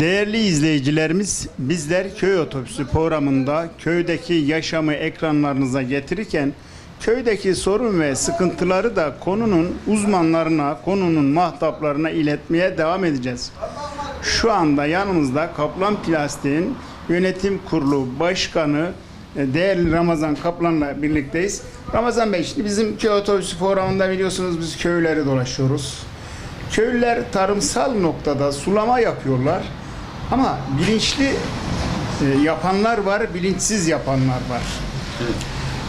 Değerli izleyicilerimiz, bizler köy otobüsü programında köydeki yaşamı ekranlarınıza getirirken köydeki sorun ve sıkıntıları da konunun uzmanlarına, konunun mahtaplarına iletmeye devam edeceğiz. Şu anda yanımızda Kaplan Plastik'in yönetim kurulu başkanı e, değerli Ramazan Kaplan'la birlikteyiz. Ramazan Bey, şimdi bizim köy otobüsü programında biliyorsunuz biz köyleri dolaşıyoruz. Köylüler tarımsal noktada sulama yapıyorlar. Ama bilinçli e, yapanlar var, bilinçsiz yapanlar var.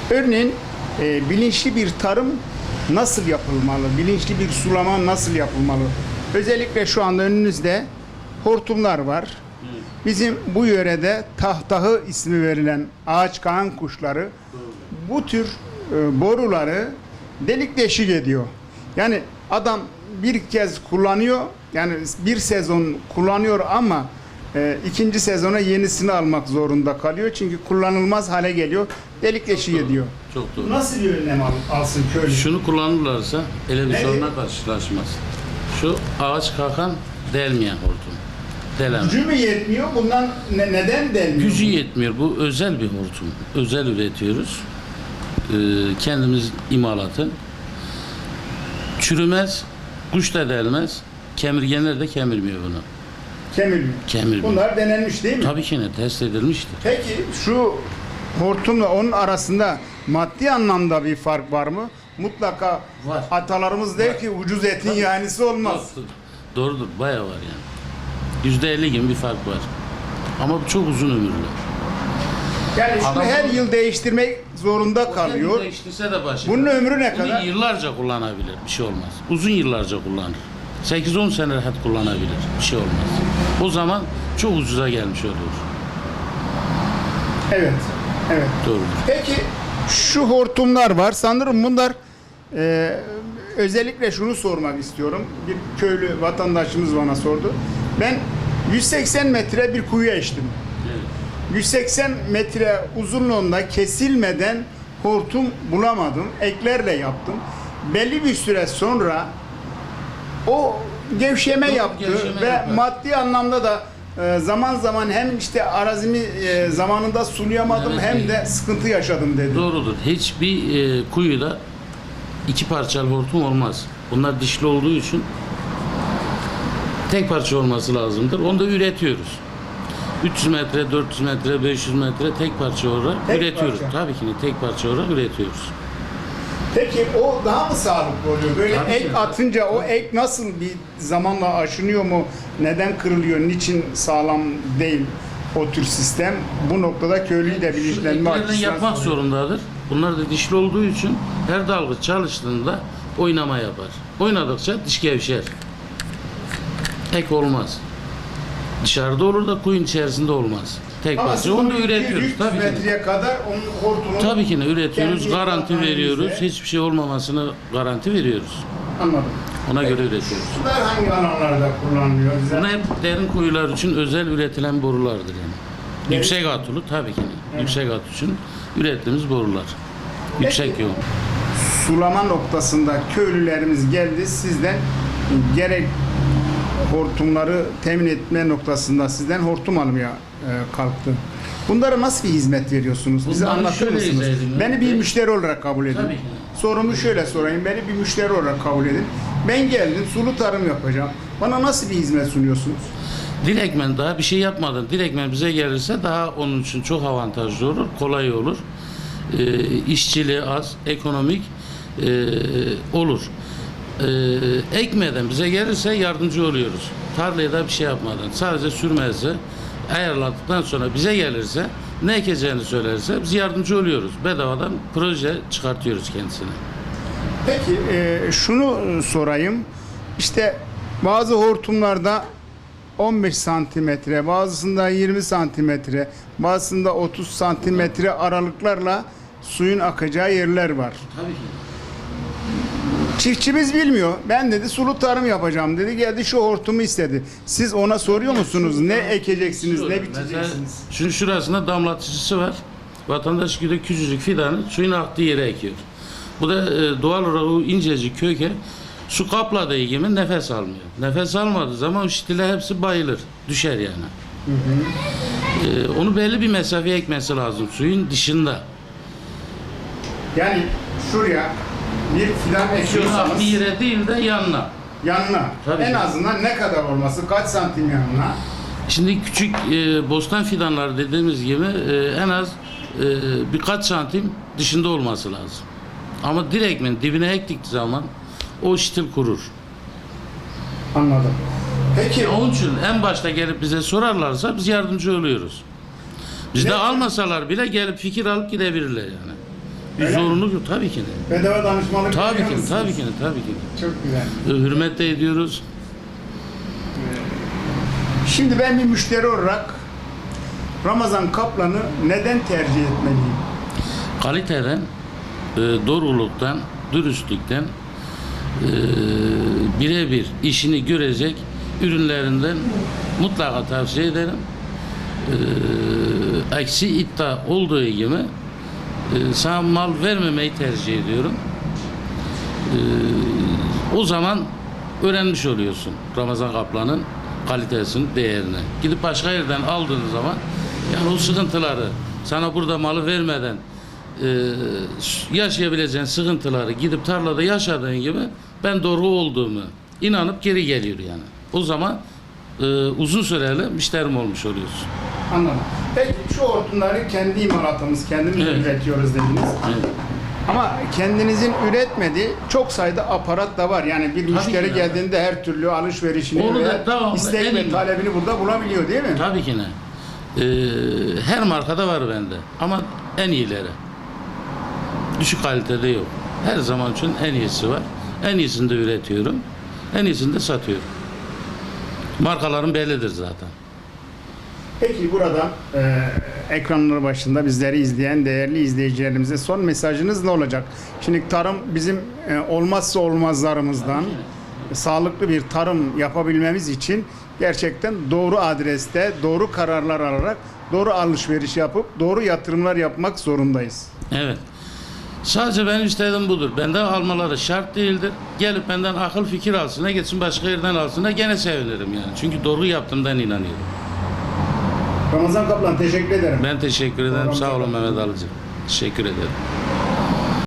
Örneğin e, bilinçli bir tarım nasıl yapılmalı? Bilinçli bir sulama nasıl yapılmalı? Özellikle şu anda önünüzde hortumlar var. Bizim bu yörede tahtahı ismi verilen ağaç kağan kuşları bu tür e, boruları delik deşik ediyor. Yani adam bir kez kullanıyor, yani bir sezon kullanıyor ama e, ikinci sezona yenisini almak zorunda kalıyor. Çünkü kullanılmaz hale geliyor, delik deşik ediyor. Çok doğru. Nasıl bir önlem al- alsın köylü? Şunu kullanırlarsa ele bir Ne? soruna karşılaşmaz. Şu ağaç kalkan delmeyen hortum. Deleme. Gücü mü yetmiyor? Bundan ne- neden delmiyor? Gücü yetmiyor. Bu özel bir hortum. Özel üretiyoruz. Ee, kendimiz imalatı. Çürümez, kuş da delmez. Kemirgenler de kemirmiyor bunu. Kemirmiyor. Kemirmiyor. Bunlar denenmiş değil mi? Tabii ki ne test edilmiştir. Peki şu hortumla onun arasında maddi anlamda bir fark var mı? Mutlaka Var. atalarımız der ki ucuz etin yanisi olmaz. Doğrudur. Doğrudur. Bayağı var yani. Yüzde elli gibi bir fark var. Ama çok uzun ömürlü. Yani şunu Adam- her yıl değiştirmek zorunda kalıyor. Değiştirse de başı. Bunun ömrü ne Bunu kadar? yıllarca kullanabilir. Bir şey olmaz. Uzun yıllarca kullanır. 8-10 sene rahat kullanabilir. Bir şey olmaz. O zaman çok ucuza gelmiş olur. Evet. Evet. Doğrudur. Peki şu hortumlar var. Sanırım bunlar e, özellikle şunu sormak istiyorum. Bir köylü vatandaşımız bana sordu. Ben 180 metre bir kuyuya içtim. Evet. 180 metre uzunluğunda kesilmeden hortum bulamadım. Eklerle yaptım. Belli bir süre sonra o gevşeme Doğru, yaptı gevşeme ve yapar. maddi anlamda da e, zaman zaman hem işte arazimi e, zamanında sulayamadım Evet, hem iyi. de sıkıntı yaşadım dedi. Doğrudur. Hiçbir e, kuyuda iki parçalı hortum olmaz. Bunlar dişli olduğu için tek parça olması lazımdır. Onu da üretiyoruz. 300 metre, 400 metre, 500 metre tek parça olarak Tek üretiyoruz. parça. Tabii ki de tek parça olarak üretiyoruz. Peki o daha mı sağlıklı oluyor? Böyle Tabii ek ki. atınca o ek nasıl bir zamanla aşınıyor mu? Neden kırılıyor? Niçin sağlam değil o tür sistem? Bu noktada köylüyü de bilinçlenme Eklerden açısından yapmak soruyorum. zorundadır. Bunlar da dişli olduğu için her dalga çalıştığında oynama yapar. Oynadıkça diş gevşer. Ek olmaz. Dışarıda olur da kuyun içerisinde olmaz. Tek Ama parça. Onu da üretiyoruz. 200 Tabii ki. metreye kadar onun hortumunu Tabii ki de üretiyoruz. kendi Garanti yaprağınızla- veriyoruz. Hiçbir şey olmamasını garanti veriyoruz. Anladım. Ona göre üretiyoruz. Bunlar hangi alanlarda kullanılıyor? Bize? Bunlar hep derin kuyular için özel üretilen borulardır yani. Yüksek atulu tabii ki. de. Yüksek at için ürettiğimiz borular. Yüksek yoğun. sulama noktasında köylülerimiz geldi sizden gerek hortumları temin etme noktasında sizden hortum almaya e, kalktı. Bunlara nasıl bir hizmet veriyorsunuz? Bize Bunları anlatır şöyle mısınız? Beni bir müşteri olarak kabul edin. Tabii ki. Sorumu şöyle sorayım. Beni bir müşteri olarak kabul edin. Ben geldim sulu tarım yapacağım. Bana nasıl bir hizmet sunuyorsunuz? Direkmen daha bir şey yapmadan direkmen bize gelirse daha onun için çok avantajlı olur, kolay olur. Ee, işçiliği az, ekonomik e, olur. Ee, ekmeden bize gelirse yardımcı oluyoruz. Tarlaya da bir şey yapmadan, sadece sürmezse ayarladıktan sonra bize gelirse ne ekeceğini söylerse biz yardımcı oluyoruz. Bedavadan proje çıkartıyoruz kendisine. Peki e, şunu e, sorayım. İşte bazı hortumlarda 15 santimetre, bazısında 20 santimetre, bazısında 30 santimetre aralıklarla suyun akacağı yerler var. Tabii ki. Çiftçimiz bilmiyor. Ben dedi sulu tarım yapacağım dedi. Geldi şu hortumu istedi. Siz ona soruyor musunuz? Ne ekeceksiniz, ne biçeceksiniz? Mesela şunun şurasında damlatıcısı var. Vatandaş gidiyor küçücük fidanı suyun aktığı yere ekiyor. Bu da e, doğal olarak o incecik köke Su kapladığı gibi nefes almıyor. Nefes almadığı zaman o şitile hepsi bayılır. Düşer yani. Ee, onu belli bir mesafeye ekmesi lazım suyun dışında. Yani şuraya bir fidan Suyun ekiyorsanız aktığı yere değil de yanına. yanına Tabii en ki. azından ne kadar olması kaç santim yanına Şimdi küçük e, bostan fidanları dediğimiz gibi e, en az e, birkaç santim dışında olması lazım. Ama direktmen dibine ektik zaman o şitil kurur. anladım. Peki Onun için en başta gelip bize sorarlarsa biz yardımcı oluyoruz. Bizde Ne- almasalar bile gelip fikir alıp gidebilirler yani. Bir Öyle zorunluluk yok tabii ki de. bedava danışmanlık Tabii ki, musunuz? tabii ki, de, tabii ki. de. Çok güzel. E, Hürmet de ediyoruz. Şimdi ben bir müşteri olarak Ramazan Kaplan'ı neden tercih etmeliyim? kaliteden, e, doğruluktan, dürüstlükten e, birebir işini görecek ürünlerinden mutlaka tavsiye ederim. E, eksi iddia olduğu gibi e, sana mal vermemeyi tercih ediyorum. E, o zaman öğrenmiş oluyorsun Ramazan Kaplan'ın kalitesini, değerini. Gidip başka yerden aldığın zaman yani o sıkıntıları sana burada malı vermeden e, yaşayabileceğin sıkıntıları gidip tarlada yaşadığın gibi ben doğru olduğumu inanıp geri geliyor yani. O zaman e, uzun süreli müşterim olmuş oluyorsun. Anladım. Peki şu hortumları kendi imalatımız, kendimiz Evet. üretiyoruz dediniz. Evet. Ama kendinizin üretmediği çok sayıda aparat da var. Yani bir müşteri ki de. geldiğinde her türlü alışverişini Onu da ve istek en ve talebini burada bulabiliyor değil mi? Tabii ki ne? Ee, her markada var bende ama en iyileri. Düşük kalitede yok. Her zaman için en iyisi var. En iyisini de üretiyorum. En iyisini de satıyorum. Markalarım bellidir zaten. Peki burada e, ekranlar başında bizleri izleyen değerli izleyicilerimize son mesajınız ne olacak? Şimdi tarım bizim e, olmazsa olmazlarımızdan sağlıklı bir tarım yapabilmemiz için gerçekten doğru adreste doğru kararlar alarak doğru alışveriş yapıp doğru yatırımlar yapmak zorundayız. Evet. Sadece benim istediğim budur. Benden almaları şart değildir. Gelip benden akıl fikir alsın, ne gitsin başka yerden alsın da gene sevinirim yani. Çünkü doğru yaptığımdan inanıyorum. Ramazan Kaplan teşekkür ederim. Ben teşekkür ederim. Sağ olun Mehmet Alıcı. Teşekkür ederim.